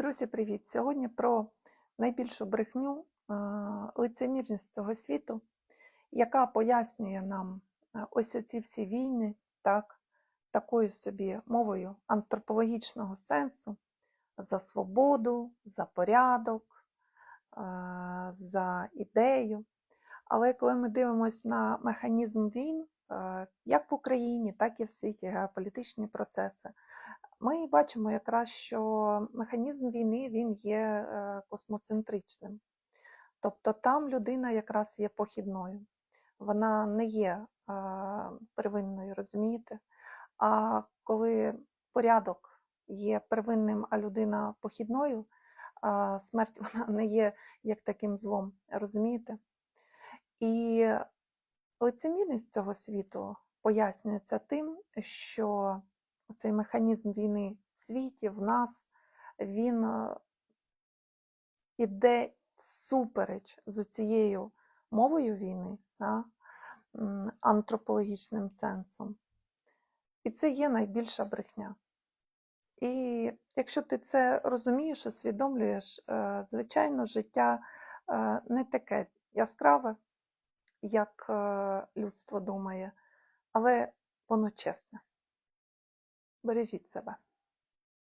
Друзі, привіт! Сьогодні про найбільшу брехню, лицемірність цього світу, яка пояснює нам ось ці всі війни, так, такою собі мовою антропологічного сенсу за свободу, за порядок, за ідею. Але коли ми дивимося на механізм війн, як в Україні, так і в світі, геополітичні процеси, ми бачимо якраз, що механізм війни він є е, космоцентричним. Тобто там людина якраз є похідною, вона не є е, первинною, розумієте? А коли порядок є первинним, а людина похідною, смерть вона не є як таким злом, розумієте? І лицемірність цього світу пояснюється тим, що цей механізм війни в світі, в нас, він е, іде всупереч з цією мовою війни, да, антропологічним сенсом. І це є найбільша брехня. І якщо ти це розумієш, усвідомлюєш, е, звичайно, життя е, не таке яскраве, як людство думає, але воно чесне. Бережіть себе.